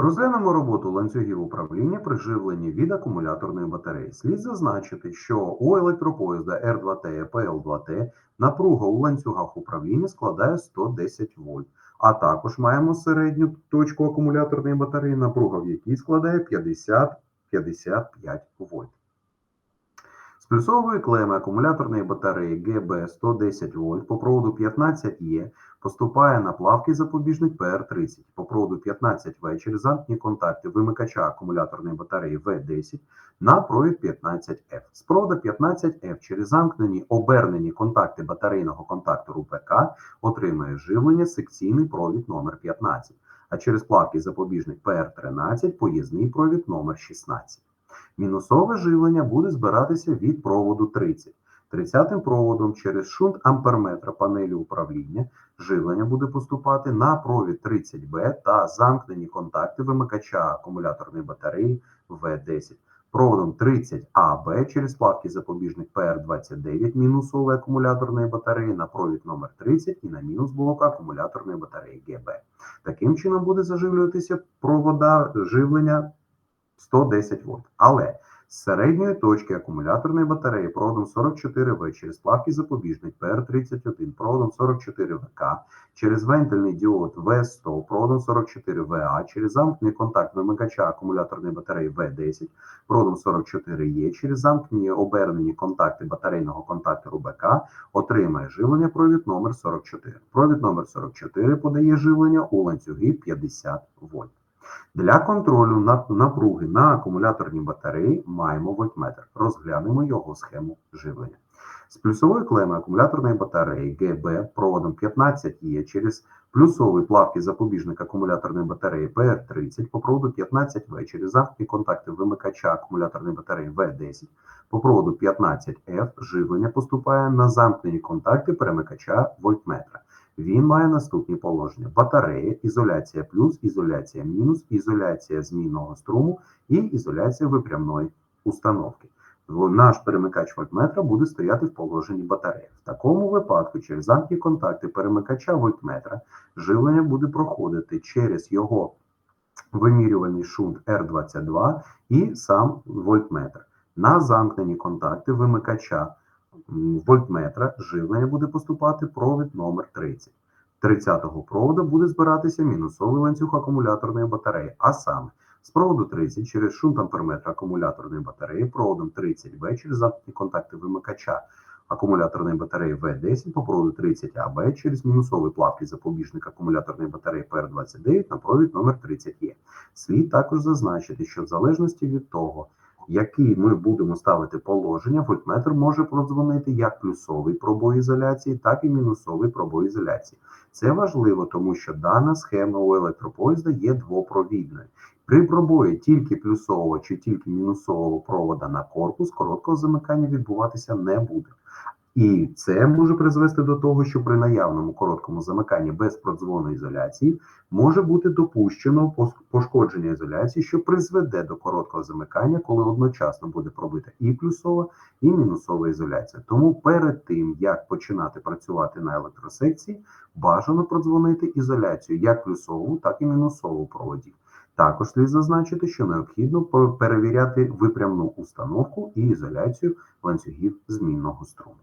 Розглянемо роботу ланцюгів управління при живленні від акумуляторної батареї. Слід зазначити, що у електропоїзда R2T і PL2T напруга у ланцюгах управління складає 110 вольт, а також маємо середню точку акумуляторної батареї, напруга в якій складає 50-55 вольт. З плюсової клеми акумуляторної батареї GB 110 вольт по проводу 15Е поступає на плавкий запобіжник PR30 по проводу 15В через замкнені контакти вимикача акумуляторної батареї V10 на провід 15F. З проводу 15F через замкнені обернені контакти батарейного контактору ПК отримує живлення секційний провід номер 15, а через плавкий запобіжник PR13 поїзний провід номер 16. Мінусове живлення буде збиратися від проводу 30. 30 проводом через шунт амперметра панелі управління живлення буде поступати на провід 30Б та замкнені контакти вимикача акумуляторної батареї В10. Проводом 30АБ через плавкий запобіжник PR29 мінусової акумуляторної батареї на провід номер 30 і на мінус блоку акумуляторної батареї ГБ. Таким чином буде заживлюватися провода живлення 110 вольт. Але з середньої точки акумуляторної батареї проводом 44В через плавкий запобіжник PR31 проводом 44ВК, через вентильний діод В100 проводом 44ВА, через замкнений контакт вимикача акумуляторної батареї В10 проводом 44Е, через замкнені обернені контакти батарейного контактору БК отримає живлення провід номер 44. Провід номер 44 подає живлення у ланцюги 50 вольт. Для контролю напруги на акумуляторній батареї маємо вольтметр. Розглянемо його схему живлення. З плюсової клеми акумуляторної батареї ГБ проводом 15Е через плюсовий плавкий запобіжник акумуляторної батареї PR30 по проводу 15В через замкнені контакти вимикача акумуляторної батареї В10 по проводу 15F живлення поступає на замкнені контакти перемикача вольтметра. Він має наступні положення: батарея, ізоляція плюс, ізоляція мінус, ізоляція змінного струму і ізоляція випрямної установки. Наш перемикач вольтметра буде стояти в положенні батареї. В такому випадку через замкні контакти перемикача вольтметра живлення буде проходити через його вимірювальний шунт R22 і сам вольтметр. На замкнені контакти вимикача вольтметра живлення буде поступати провід номер 30. 30-го проводу буде збиратися мінусовий ланцюг акумуляторної батареї, а саме з проводу 30 через шунт амперметра акумуляторної батареї, проводом 30В через замкнені контакти вимикача акумуляторної батареї В10 по проводу 30АБ через мінусовий плавкий запобіжник акумуляторної батареї PR29 на провід номер 30Е. Слід також зазначити, що в залежності від того, який ми будемо ставити положення, вольтметр може продзвонити як плюсовий пробой ізоляції, так і мінусовий пробой ізоляції. Це важливо, тому що дана схема у електропоїзда є двопровідною. При пробої тільки плюсового чи тільки мінусового провода на корпус короткого замикання відбуватися не буде. І це може призвести до того, що при наявному короткому замиканні без продзвону ізоляції може бути допущено пошкодження ізоляції, що призведе до короткого замикання, коли одночасно буде пробита і плюсова, і мінусова ізоляція. Тому перед тим як починати працювати на електросекції, бажано продзвонити ізоляцію як плюсову, так і мінусову проводів. Також слід зазначити, що необхідно перевіряти випрямну установку і ізоляцію ланцюгів змінного струму.